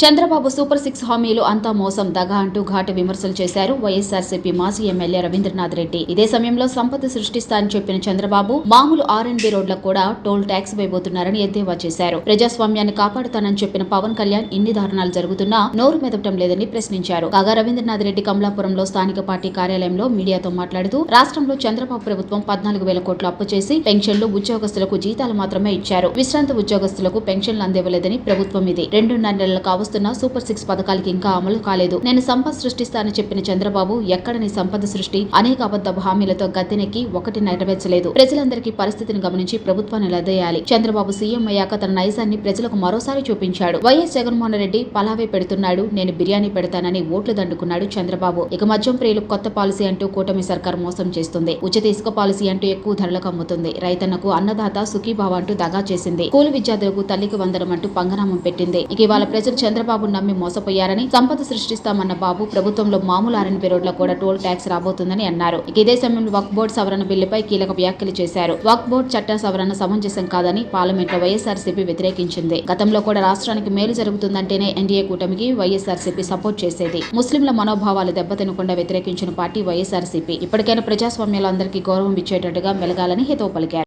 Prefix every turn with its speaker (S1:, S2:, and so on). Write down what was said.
S1: Chandrababu super six హామీలు అంతా మోసం దగా అంటూ ఘాటు విమర్శలు చేశారు వైఎస్ఆర్సీపీ మాజీ ఎమ్మెల్యే రవీంద్రనాథ్ రెడ్డి. ఇదే సమయంలో సంపద సృష్టిస్తానని చెప్పిన చంద్రబాబు మామూలు ఆర్ అండ్ బి రోడ్లకు కూడా టోల్ ట్యాక్స్ వేయబోతున్నారని ఎద్దేవా చేశారు. ప్రజాస్వామ్యాన్ని కాపాడుతానని చెప్పిన పవన్ కళ్యాణ్ ఇన్ని దారుణాలు జరుగుతున్నా నోరు మెదపడం లేదని ప్రశ్నించారు. కాగా రవీంద్రనాథ్ రెడ్డి కమలాపురంలో స్థానిక పార్టీ కార్యాలయంలో మీడియాతో మాట్లాడుతూ రాష్ట్రంలో చంద్రబాబు ప్రభుత్వం పద్నాలుగు వేల కోట్లు అప్పు చేసి పెన్షన్లు ఉద్యోగస్తులకు జీతాలు మాత్రమే ఇచ్చారు. విశ్రాంత ఉద్యోగస్తులకు పెన్షన్లు అందివ్వలేదని ప్రభుత్వం ఇది. రెండున్నర కావాలి కావస్తున్న సూపర్ సిక్స్ పథకాలకి ఇంకా అమలు కాలేదు. నేను సంపద సృష్టిస్తానని చెప్పిన చంద్రబాబు ఎక్కడని సంపద సృష్టి అనేక అబద్ధ హామీలతో గద్దెనెక్కి ఒకటి నెరవేర్చలేదు. ప్రజలందరికీ పరిస్థితిని గమనించి ప్రభుత్వాన్ని లదయ్యాలి చంద్రబాబు సీఎం అయ్యాక తన నైజాన్ని ప్రజలకు మరోసారి చూపించాడు. వైఎస్ జగన్మోహన్ రెడ్డి పలావే పెడుతున్నాడు నేను బిర్యానీ పెడతానని ఓట్లు దండుకున్నాడు చంద్రబాబు. ఇక మద్యం ప్రియులు కొత్త పాలసీ అంటూ కూటమి సర్కార్ మోసం చేస్తుంది. ఉచిత ఇసుక పాలసీ అంటూ ఎక్కువ ధరలకు అమ్ముతుంది. రైతన్నకు అన్నదాత సుఖీభావ అంటూ దగా చేసింది. కూలి విద్యార్థులకు తల్లికి వందనం అంటూ పంగనామం పెట్టింది. ఇక ఇవాళ ప్రజలు చంద్రబాబు నమ్మి మోసపోయారని సంపద సృష్టిస్తామన్న బాబు ప్రభుత్వంలో మామూలు ఆర్ఎన్బి రోడ్ల కూడా టోల్ ట్యాక్స్ రాబోతుందని అన్నారు. ఇదే సమయంలో వక్ బోర్డు సవరణ బిల్లుపై కీలక వ్యాఖ్యలు చేశారు. వక్ బోర్డు చట్ట సవరణ సమంజసం కాదని పార్లమెంట్లో వైఎస్ఆర్సీపీ వ్యతిరేకించింది. గతంలో కూడా రాష్ట్రానికి మేలు జరుగుతుందంటేనే ఎన్డీఏ కూటమికి వైఎస్ఆర్సీపీ సపోర్ట్ చేసేది. ముస్లింల మనోభావాలు దెబ్బతినకుండా వ్యతిరేకించిన పార్టీ వైఎస్ఆర్సీపీ. ఇప్పటికైనా ప్రజాస్వామ్యాలు అందరికీ గౌరవం ఇచ్చేటట్టుగా మెలగాలని హితవు పలికారు.